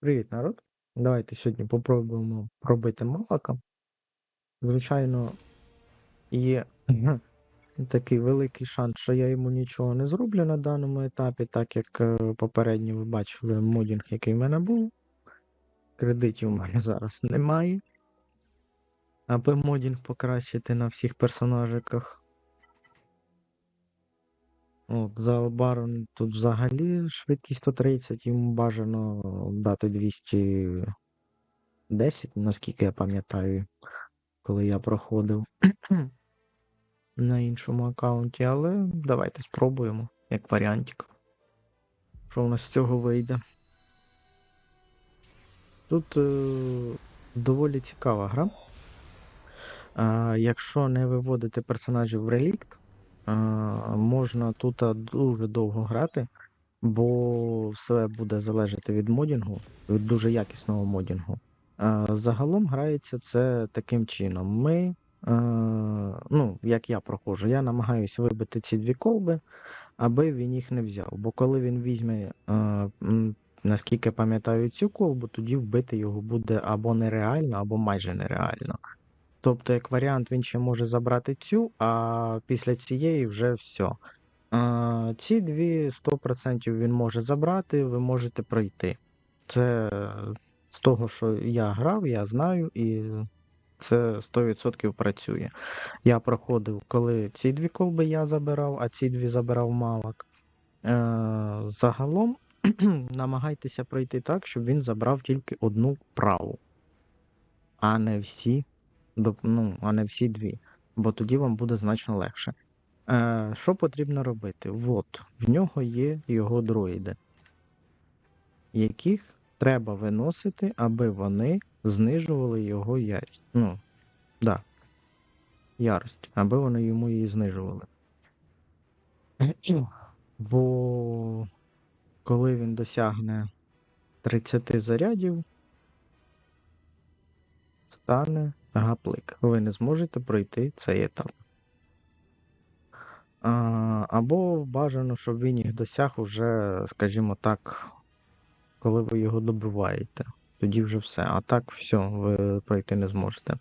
Привіт, народ. Давайте сьогодні попробуємо пробити молока. Звичайно, є такий великий шанс, що я йому нічого не зроблю на даному етапі, так як е, попередньо ви бачили модінг, який в мене був. Кредитів у мене зараз немає. Аби модінг покращити на всіх персонажиках. От, за Албарон тут взагалі швидкість 130, йому бажано дати 210, наскільки я пам'ятаю, коли я проходив на іншому аккаунті, але давайте спробуємо, як варіантик. Що в нас з цього вийде? Тут е, доволі цікава гра. А, якщо не виводити персонажів в релікт, можна тут дуже довго грати, бо все буде залежати від модінгу, від дуже якісного модінгу. Загалом грається це таким чином. Ми, ну, як я проходжу, я намагаюся вибити ці дві колби, аби він їх не взяв. Бо коли він візьме, наскільки пам'ятаю, цю колбу, тоді вбити його буде або нереально, або майже нереально. Тобто, як варіант, він ще може забрати цю, а після цієї вже все. Ці дві 100% він може забрати, ви можете пройти. Це з того, що я грав, я знаю, і це 100% працює. Я проходив, коли ці дві колби я забирав, а ці дві забирав малок. Е, загалом намагайтеся пройти так, щоб він забрав тільки одну праву, а не всі ну, а не всі дві, бо тоді вам буде значно легше. Е, що потрібно робити? От, в нього є його дроїди, яких треба виносити, аби вони знижували його ярість. Ну, да, ярость, аби вони йому її знижували. Бо коли він досягне 30 зарядів, стане гаплик. Ви не зможете пройти цей етап. Або бажано, щоб він їх досяг уже, скажімо так, коли ви його добиваєте. Тоді вже все. А так, все, ви пройти не зможете.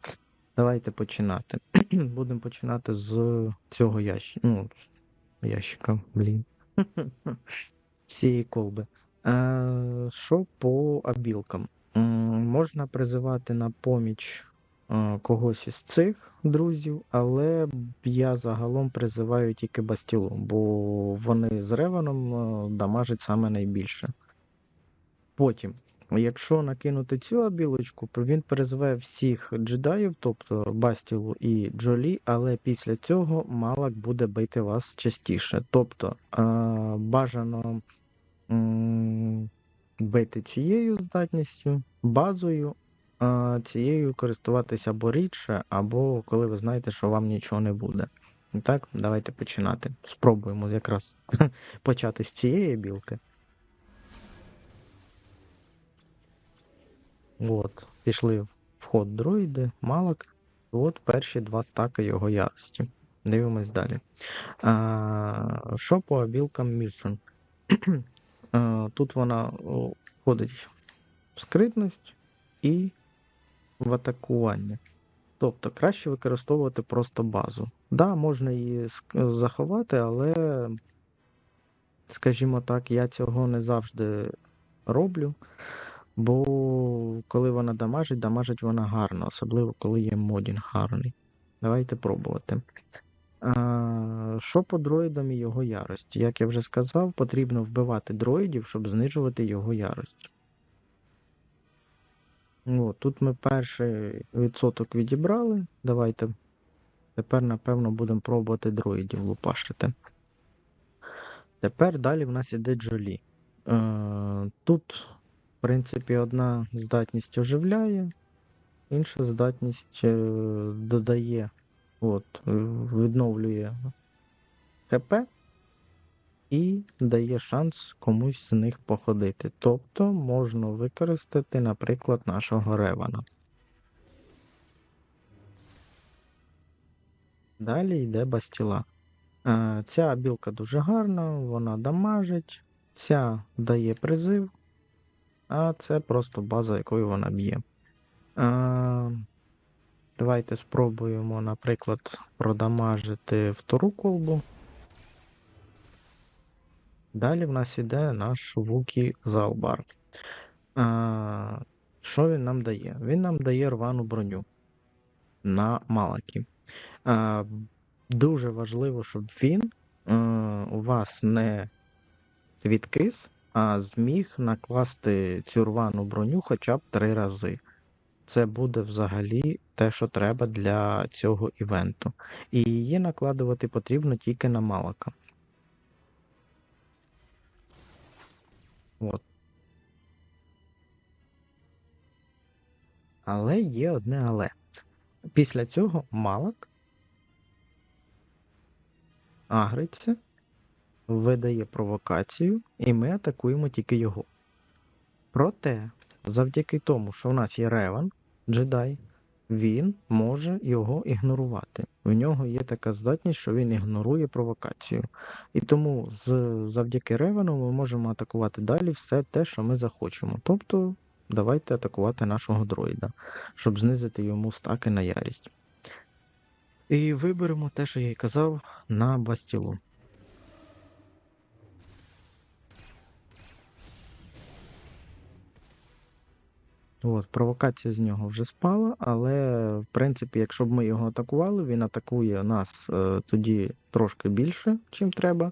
Давайте починати. Будемо починати з цього ящика. Ну, ящика, блін. Цієї колби. Е, що по абілкам? М, Можна призивати на поміч е, когось із цих друзів, але я загалом призиваю тільки Бастілу, бо вони з Реваном е, дамажать саме найбільше. Потім, якщо накинути цю абілочку, він призиває всіх джедаїв, тобто Бастілу і Джолі, але після цього Малак буде бити вас частіше. Тобто е, бажано бити цією здатністю, базою, а цією користуватися або рідше, або коли ви знаєте, що вам нічого не буде. І так, давайте починати. Спробуємо якраз почати з цієї білки. От, пішли вход дроїди, малок. От перші два стаки його ярості. Дивимось далі. А, що по білкам Мішен? Е, Тут вона входить в скритність і в атакування. Тобто краще використовувати просто базу. Да, можна її заховати, але, скажімо так, я цього не завжди роблю. Бо коли вона дамажить, дамажить вона гарно, особливо коли є модінг гарний. Давайте пробувати. Що по дроїдам і його ярості? Як я вже сказав, потрібно вбивати дроїдів, щоб знижувати його ярость. О, тут ми перший відсоток відібрали. Давайте тепер, напевно, будемо пробувати дроїдів лупашити. Тепер далі в нас іде Джолі. Тут, в принципі, одна здатність оживляє, інша здатність е, додає, от, е, відновлює ХП і дає шанс комусь з них походити. Тобто можна використати, наприклад, нашого Ревана. Далі йде Бастіла. Е, Ця білка дуже гарна, вона дамажить, ця дає призив, а це просто база, якою вона б'є. А, давайте спробуємо, наприклад, продамажити втору колбу. Далі в нас іде наш Вукі Залбар. А, що він нам дає? Він нам дає рвану броню на Малакі. А, дуже важливо, щоб він е, у вас не відкис, а зміг накласти цю рвану броню хоча б три рази. Це буде взагалі те, що треба для цього івенту. І її накладувати потрібно тільки на Малака. От. Але є одне але. Після цього Малак агриться, видає провокацію, і ми атакуємо тільки його. Проте, завдяки тому, що в нас є Реван, джедай, він може його ігнорувати. В нього є така здатність, що він ігнорує провокацію. І тому з, завдяки Ревану ми можемо атакувати далі все те, що ми захочемо. Тобто, давайте атакувати нашого дроїда, щоб знизити йому стаки на ярість. І виберемо те, що я й казав, на бастілу. От, провокація з нього вже спала, але в принципі, якщо б ми його атакували, він атакує нас е, тоді трошки більше, чим треба.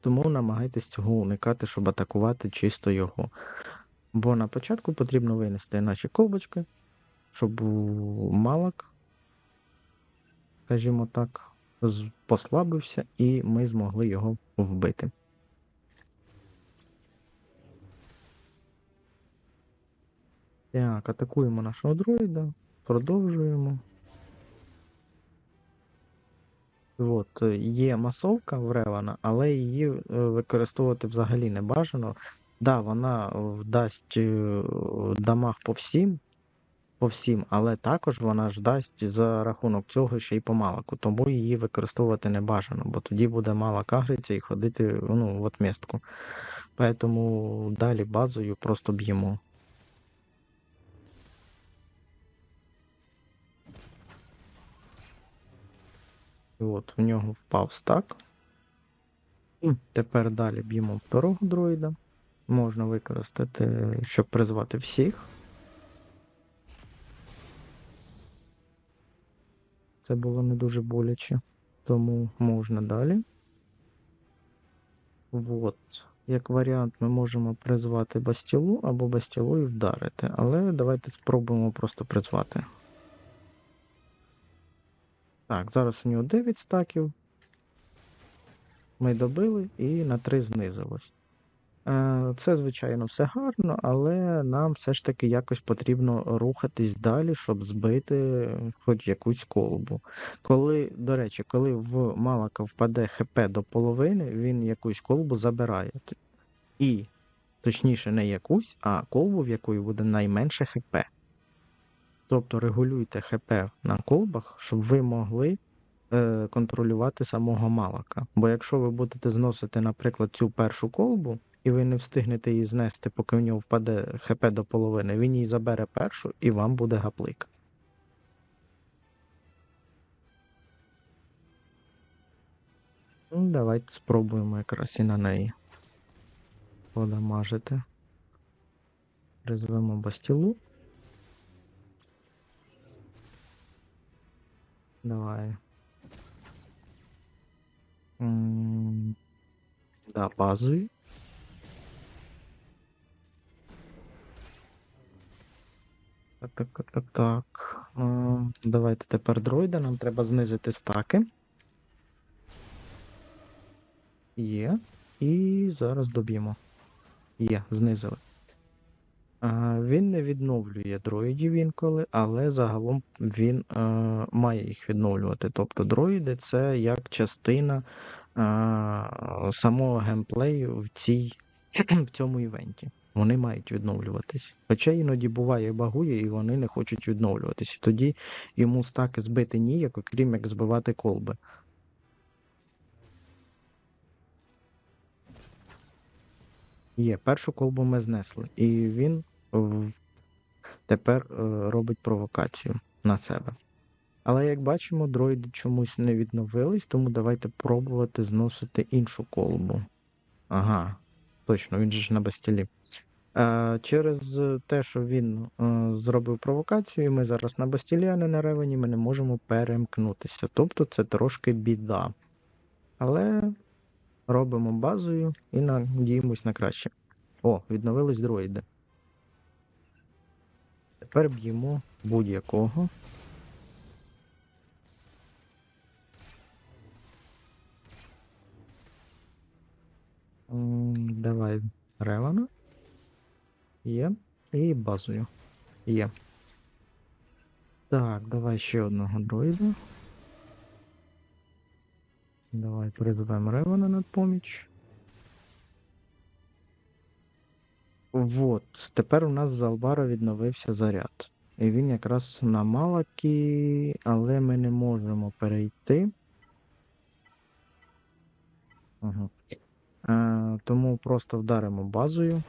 Тому намагайтесь цього уникати, щоб атакувати чисто його. Бо на початку потрібно винести наші колбочки, щоб у малак, скажімо так, послабився, і ми змогли його вбити. Так, атакуємо нашого дроїда, продовжуємо. От, е, є масовка в Ревана, але її е, використовувати взагалі не бажано. Да, вона е, дасть дамаг по всім, по всім, але також вона ж дасть за рахунок цього ще й по малаку, тому її використовувати не бажано, бо тоді буде мало кагриця і ходити ну, в отмістку. Поэтому далі базою просто б'ємо. От, в нього впав стак. Тепер далі б'ємо второго дроїда. Можна використати, щоб призвати всіх. Це було не дуже боляче, тому можна далі. От. Як варіант, ми можемо призвати бастілу або бастілу і вдарити. Але давайте спробуємо просто призвати. Так, зараз у нього 9 стаків. Ми добили і на 3 знизилось. Е, Це, звичайно, все гарно, але нам все ж таки якось потрібно рухатись далі, щоб збити хоч якусь колбу. Коли, до речі, коли в Малака впаде ХП до половини, він якусь колбу забирає. І, точніше, не якусь, а колбу, в якої буде найменше ХП. Тобто регулюйте ХП на колбах, щоб ви могли е, контролювати самого Малака. Бо якщо ви будете зносити, наприклад, цю першу колбу, і ви не встигнете її знести, поки в нього впаде ХП до половини, він її забере першу і вам буде гаплик. Ну, Давайте спробуємо якраз і на неї подамажити. Призвемо бастілу. Давай. Да, базові. Так, так, так, так, так. Давайте тепер дроїда, нам треба знизити стаки. Є. І зараз доб'ємо. Є, знизили. Він не відновлює дроїдів інколи, але загалом він е, має їх відновлювати. Тобто дроїди це як частина е, самого геймплею в, цій, в цьому івенті. Вони мають відновлюватись. Хоча іноді буває багує, і вони не хочуть відновлюватись. І тоді йому стаки збити ніяк, окрім як збивати колби. Є, першу колбу ми знесли, і він в- тепер е, робить провокацію на себе. Але як бачимо, дроїди чомусь не відновились, тому давайте пробувати зносити іншу колбу. Ага, точно, він же ж на бастілі. Е, через те, що він е, зробив провокацію, ми зараз на бастілі, а не на ревені, ми не можемо перемкнутися. Тобто це трошки біда. Але робимо базою і надіємось на краще. О, відновились дроїди. Тепер б'ємо будь-якого. Давай Ревана. Є. І базою. Є. Так, давай ще одного дроїда. Давай призовемо Ревана на поміч. Вот. Тепер у нас з Албара відновився заряд. І він якраз на Малакі, але ми не можемо перейти. Ага. Е, тому просто вдаримо базою,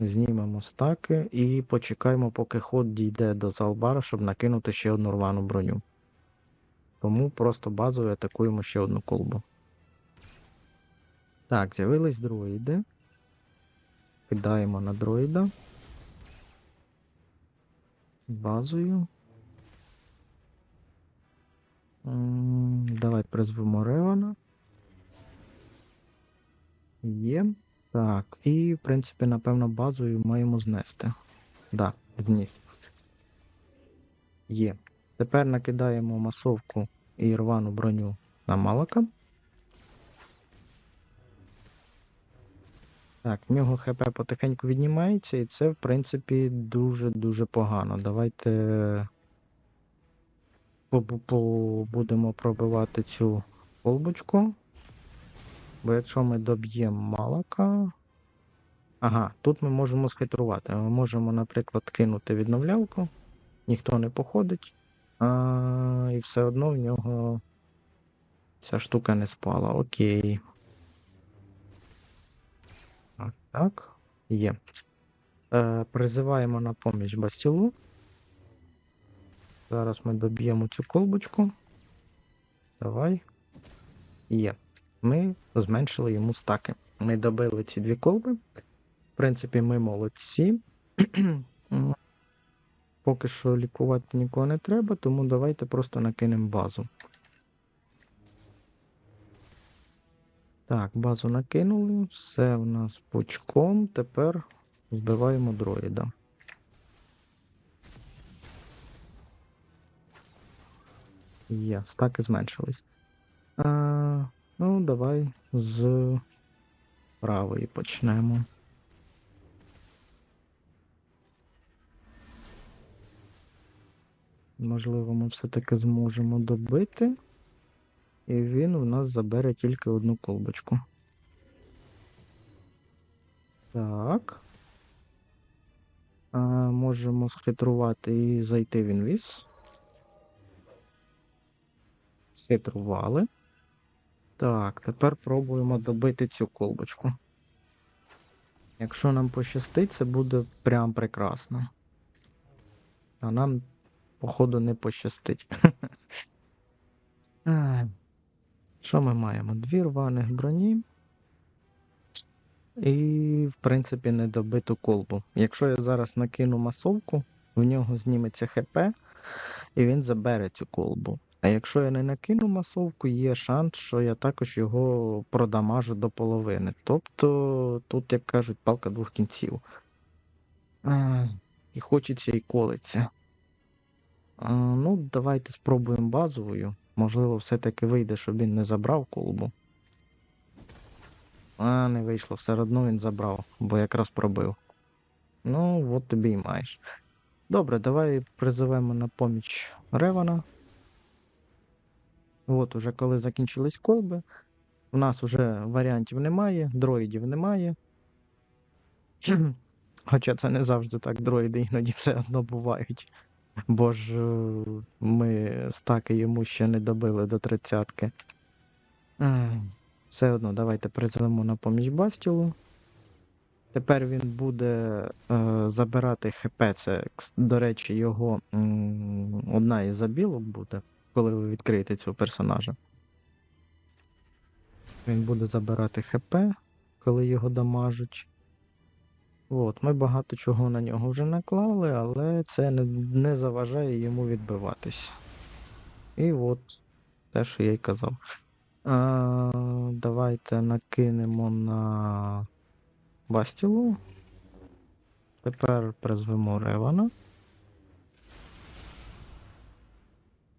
знімемо стаки і почекаємо, поки ход дійде до Залбара, щоб накинути ще одну рвану броню. Тому просто базою атакуємо ще одну колбу. Так, з'явились дроїди. Кидаємо на дроїда. Базою. Давай призвемо Ревана. Є. Так, і, в принципі, напевно, базою маємо знести. Да, зніс. Є. Тепер накидаємо масовку і рвану броню на Малака. Так, в нього ХП потихеньку віднімається, і це, в принципі, дуже-дуже погано. Давайте будемо пробивати цю колбочку. Бо якщо ми доб'ємо Малака. Ага, тут ми можемо схитрувати. Ми можемо, наприклад, кинути відновлялку, ніхто не походить, а, і все одно в нього ця штука не спала. Окей. Так. Є. Е, призиваємо на поміч бастілу. Зараз ми доб'ємо цю колбочку. Давай. Є. Ми зменшили йому стаки. Ми добили ці дві колби. В принципі, ми молодці. Поки що лікувати нікого не треба, тому давайте просто накинемо базу. Так, базу накинули, все в нас пучком. Тепер збиваємо дроїда. Є, стаки зменшились. А, ну, давай з правої почнемо. Можливо, ми все-таки зможемо добити. І він у нас забере тільки одну колбочку. Так. А, можемо схитрувати і зайти в інвіз. Схитрували. Так, тепер пробуємо добити цю колбочку. Якщо нам пощастить, це буде прям прекрасно. А нам, походу, не пощастить. Що ми маємо? Дві рваних броні. І, в принципі, недобиту колбу. Якщо я зараз накину масовку, в нього зніметься ХП, і він забере цю колбу. А якщо я не накину масовку, є шанс, що я також його продамажу до половини. Тобто, тут, як кажуть, палка двох кінців. А, і хочеться і колиться. Ну, давайте спробуємо базовою. Можливо, все-таки вийде, щоб він не забрав колбу. А, не вийшло, все одно він забрав, бо якраз пробив. Ну, от тобі і маєш. Добре, давай призовемо на поміч Ревана. От, уже коли закінчились колби. У нас уже варіантів немає, дроїдів немає. Хоча це не завжди так, дроїди іноді все одно бувають. Бо ж е, ми стаки йому ще не добили до тридцятки. Ай, Все одно, давайте призовемо на поміч Бастілу. Тепер він буде е, забирати ХП. Це, до речі, його м, одна із забілок буде, коли ви відкриєте цього персонажа. Він буде забирати ХП, коли його дамажуть. От, ми багато чого на нього вже наклали, але це не, не заважає йому відбиватись. І от те, що я й казав. А, давайте накинемо на Бастілу. Тепер призвемо Ревана.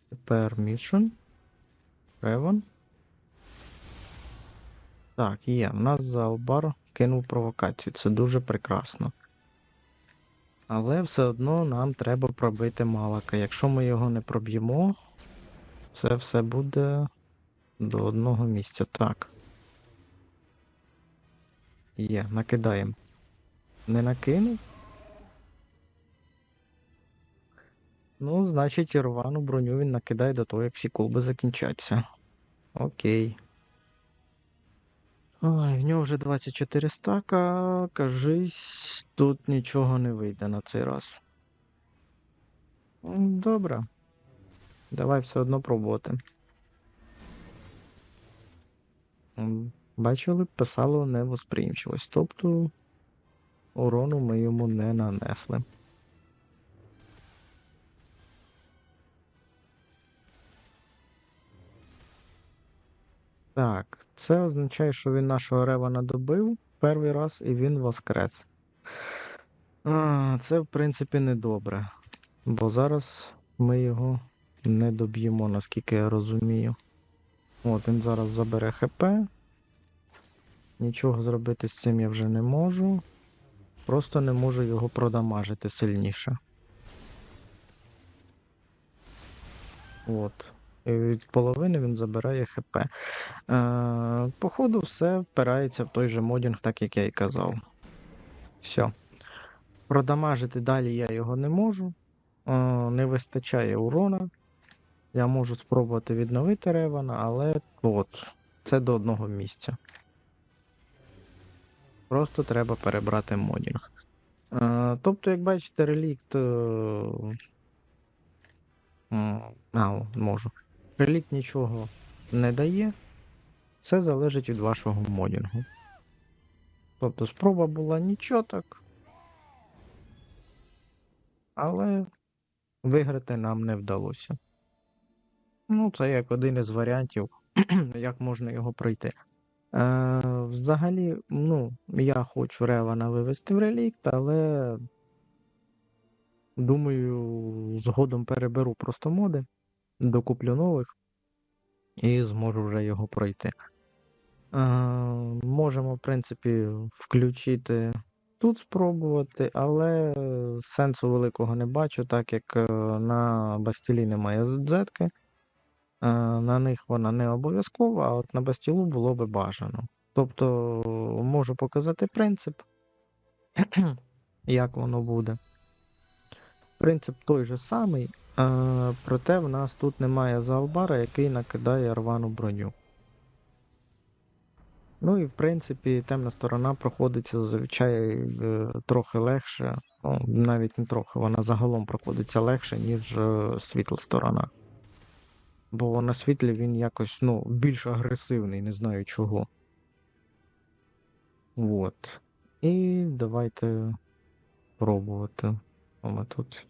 Тепер Мішен. Реван. Так, є. У нас Залбар кинув провокацію. Це дуже прекрасно. Але все одно нам треба пробити Малака. Якщо ми його не проб'ємо, це все буде до одного місця. Так. Є, накидаємо. Не накинув? Ну, значить, рвану броню він накидає до того, як всі колби закінчаться. Окей. Ой, в нього вже 24 стака. Кажись, тут нічого не вийде на цей раз. Добре. Давай все одно пробувати. Бачили, писало невосприємчивість. Тобто урону ми йому не нанесли. Так, це означає, що він нашого Ревана добив перший раз і він воскрес. А, це, в принципі, недобре. Бо зараз ми його не доб'ємо, наскільки я розумію. От, він зараз забере ХП. Нічого зробити з цим я вже не можу. Просто не можу його продамажити сильніше. От. Від половини він забирає ХП. Е, походу, все впирається в той же модінг, так як я і казав. Все. Продамажити далі я його не можу. Е, не вистачає урона. Я можу спробувати відновити Ревана, але от, це до одного місця. Просто треба перебрати модінг. Е, тобто, як бачите, релікт. е, А, можу. Релікт нічого не дає. Все залежить від вашого модінгу. Тобто спроба була нічого так. Але виграти нам не вдалося. Ну, це як один із варіантів, як можна його пройти. Е, взагалі, ну, я хочу Ревана вивести в релікт, але думаю, згодом переберу просто моди, докуплю нових і зможу вже його пройти. Е, можемо, в принципі, включити тут спробувати, але сенсу великого не бачу, так як е, на Бастілі немає зетки. Е, На них вона не обов'язкова, а от на Бастілу було би бажано. Тобто можу показати принцип, як воно буде. Принцип той же самий, проте в нас тут немає залбара, який накидає рвану броню. Ну і в принципі темна сторона проходиться зазвичай е, трохи легше, ну, навіть не трохи, вона загалом проходиться легше, ніж е, світла сторона. Бо на світлі він якось ну, більш агресивний, не знаю чого. От. І давайте пробувати. О, ми тут.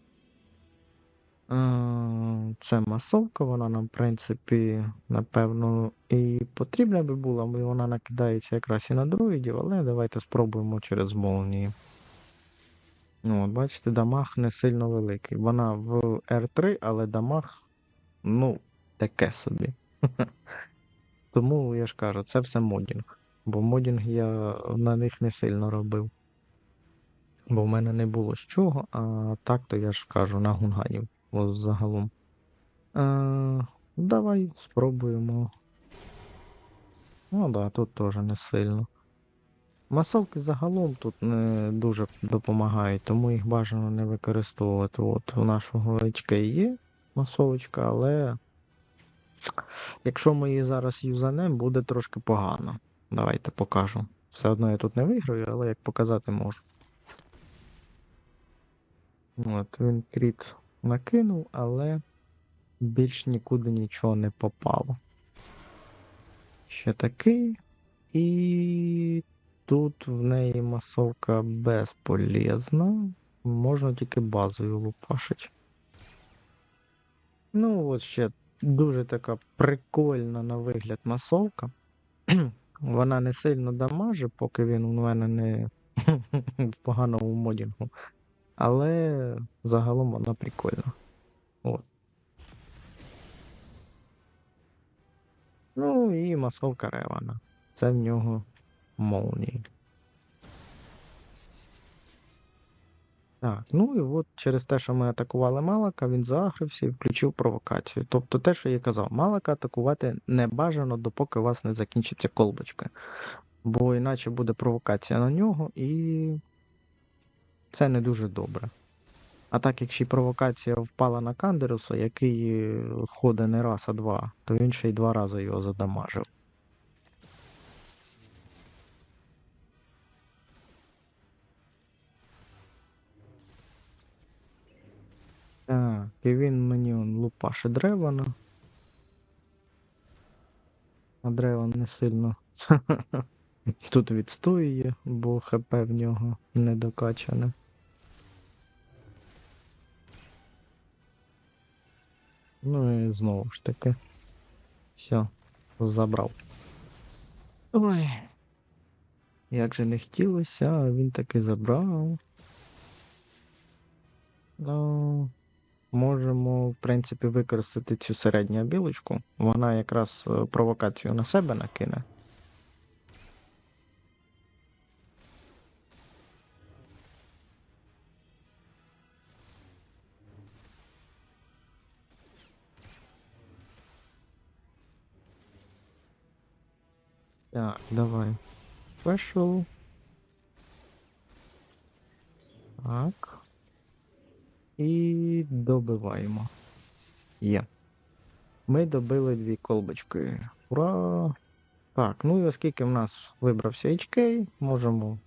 Е, Це масовка, вона нам, в принципі, напевно, і потрібна би була, бо вона накидається якраз і на дроїдів, але давайте спробуємо через молнії. Ну, от, бачите, дамаг не сильно великий. Вона в R3, але дамаг, ну, таке собі. Тому я ж кажу, це все модінг. Бо модінг я на них не сильно робив. Бо в мене не було з чого, а так то я ж кажу на гунганів. Ось загалом. Е, давай спробуємо. Ну да, тут теж не сильно. Масовки загалом тут не дуже допомагають, тому їх бажано не використовувати. От у нашого HK є масовочка, але якщо ми її зараз юзанемо, буде трошки погано. Давайте покажу. Все одно я тут не виграю, але як показати можу. От, він кріт накинув, але більш нікуди нічого не попало. Ще такий. І тут в неї масовка безполезна. Можна тільки базою лупашить. Ну, от ще дуже така прикольна на вигляд масовка. Вона не сильно дамажить, поки він у мене не в поганому модінгу. Але загалом вона прикольна. От. Ну і масовка Ревана. Це в нього молнії. Так, ну і от через те, що ми атакували Малака, він загрився і включив провокацію. Тобто те, що я казав, Малака атакувати не бажано, допоки у вас не закінчиться колбочка. Бо іначе буде провокація на нього, і це не дуже добре. А так як ще й провокація впала на Кандеруса, який ходить не раз, а два, то він ще й два рази його задамажив. Так, і він мені он лупаше Древана. А Древан не сильно тут відстоює, бо ХП в нього не докачане. Ну і знову ж таки. Все, забрав. Ой. Як же не хотілося, а він таки забрав. Ну, можемо, в принципі, використати цю середню білочку. Вона якраз е, провокацію на себе накине. Так, давай. Special. Так. І добиваємо. Є. Ми добили дві колбочки. Ура! Так, ну і оскільки в нас вибрався HK, можемо, в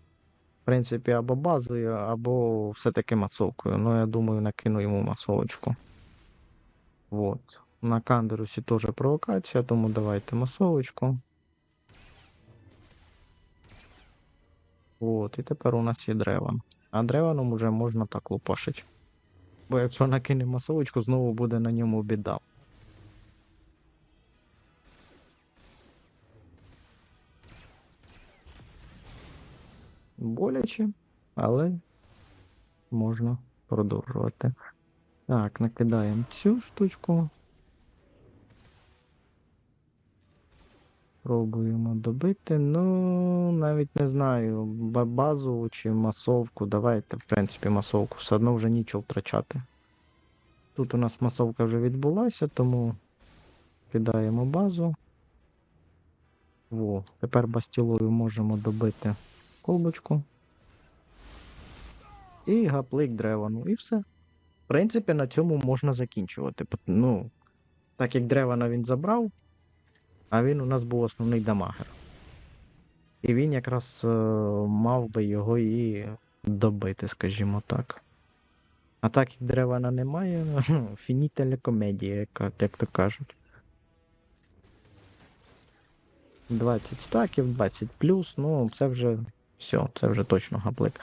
принципі, або базою, або все-таки масовкою. Ну, я думаю, накину йому масовочку. Вот. На Кандерусі теж провокація, тому давайте масовочку. От, і тепер у нас є древан. А древаном уже можна так лупашить. Бо якщо накине масовочку, знову буде на ньому біда. Боляче, але можна продовжувати. Так, накидаємо цю штучку. Пробуємо добити. Ну, навіть не знаю, ба- базову чи масовку. Давайте, в принципі, масовку. Все одно вже нічого втрачати. Тут у нас масовка вже відбулася, тому кидаємо базу. Во, тепер бастілою можемо добити колбочку. І гаплик древану. І все. В принципі, на цьому можна закінчувати. Ну, так як древана він забрав, а він у нас був основний дамагер. І він якраз е, мав би його і добити, скажімо так. А так як древана немає, фінітельна комедія, як то кажуть. 20 стаків, 20 плюс, ну це вже все, це вже точно гаплик.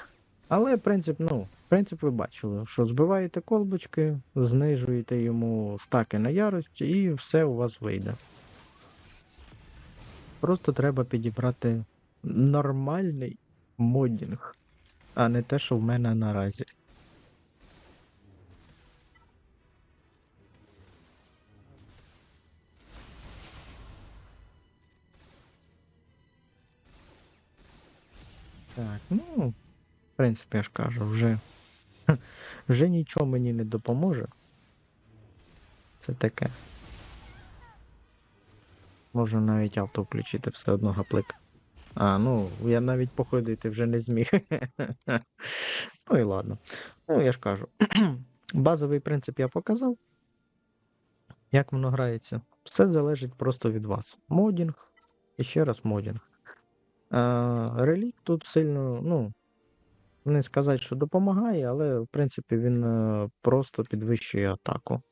Але принцип, ну, принцип ви бачили, що збиваєте колбочки, знижуєте йому стаки на ярость, і все у вас вийде. Просто треба підібрати нормальний модінг, а не те, що в мене наразі. Так, ну, в принципі, я ж кажу, вже, вже нічого мені не допоможе. Це таке. Можу навіть авто включити, все одно гаплик. А, ну, я навіть походити вже не зміг. ну і ладно. Ну, я ж кажу. Базовий принцип я показав. Як воно грається. Все залежить просто від вас. Модінг і ще раз модінг. Релік тут сильно, ну, не сказати, що допомагає, але в принципі він е, просто підвищує атаку.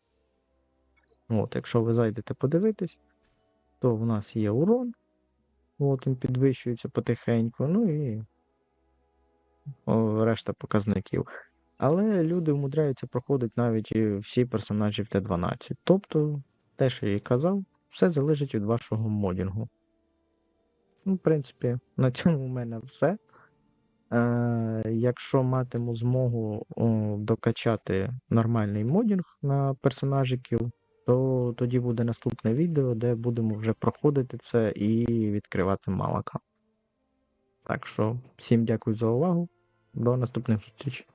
От, якщо ви зайдете подивитись, то в нас є урон. От він підвищується потихеньку, ну і решта показників. Але люди вмудряються проходити навіть всі персонажі в Т12. Тобто, те, що я і казав, все залежить від вашого модінгу. Ну, в принципі, на цьому в мене все. Е, якщо матиму змогу о, докачати нормальний модінг на персонажиків, то тоді буде наступне відео, де будемо вже проходити це і відкривати малака. Так що, всім дякую за увагу. До наступних зустрічей.